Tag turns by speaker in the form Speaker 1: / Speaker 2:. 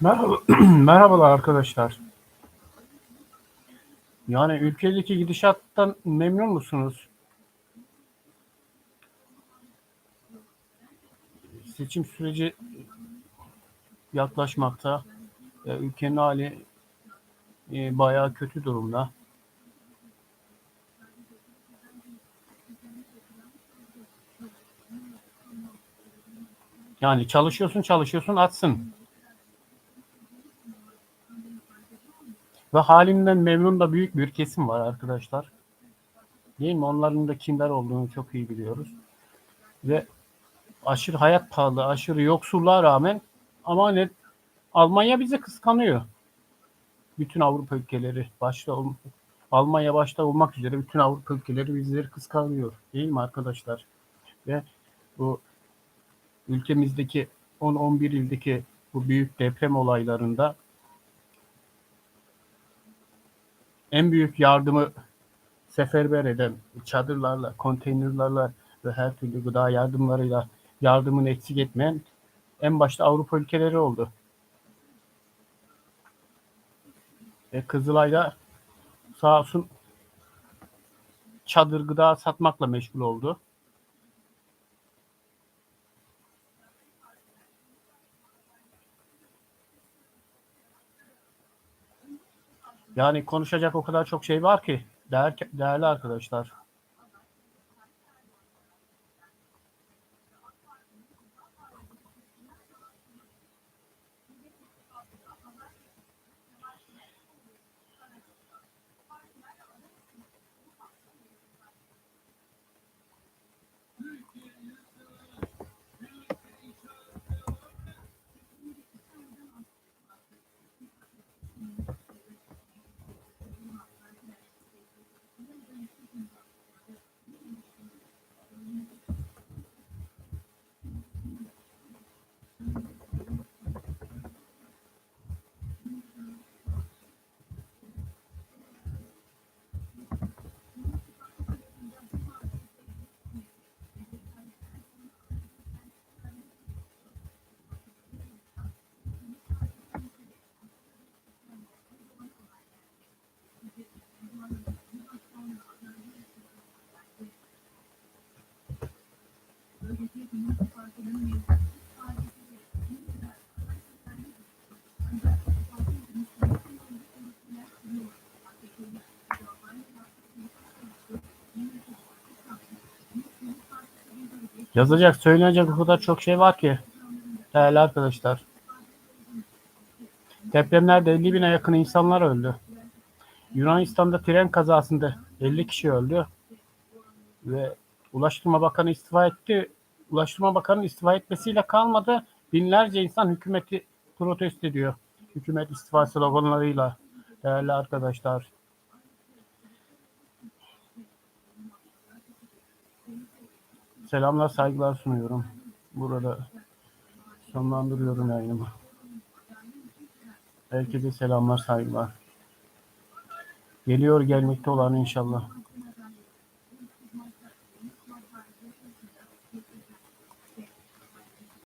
Speaker 1: Merhaba, merhabalar arkadaşlar. Yani ülkedeki gidişattan memnun musunuz? Seçim süreci yaklaşmakta. Ülkenin hali e, bayağı kötü durumda. Yani çalışıyorsun çalışıyorsun atsın. Ve halinden memnun da büyük bir kesim var arkadaşlar. Değil mi? Onların da kimler olduğunu çok iyi biliyoruz. Ve aşırı hayat pahalı, aşırı yoksulluğa rağmen ama ne Almanya bizi kıskanıyor. Bütün Avrupa ülkeleri başta Almanya başta olmak üzere bütün Avrupa ülkeleri bizleri kıskanıyor. Değil mi arkadaşlar? Ve bu ülkemizdeki 10-11 ildeki bu büyük deprem olaylarında en büyük yardımı seferber eden çadırlarla, konteynerlarla ve her türlü gıda yardımlarıyla yardımını eksik etmeyen en başta Avrupa ülkeleri oldu. E, Kızılay'da sağ olsun çadır gıda satmakla meşgul oldu. Yani konuşacak o kadar çok şey var ki değer, değerli arkadaşlar. Yazacak, söylenecek o kadar çok şey var ki değerli arkadaşlar. Depremlerde 50 bine yakın insanlar öldü. Yunanistan'da tren kazasında 50 kişi öldü. Ve Ulaştırma Bakanı istifa etti. Ulaştırma Bakanı istifa etmesiyle kalmadı. Binlerce insan hükümeti protesto ediyor. Hükümet istifa sloganlarıyla değerli arkadaşlar. Selamlar, saygılar sunuyorum. Burada sonlandırıyorum yayınımı. Herkese selamlar, saygılar. Geliyor gelmekte olan inşallah.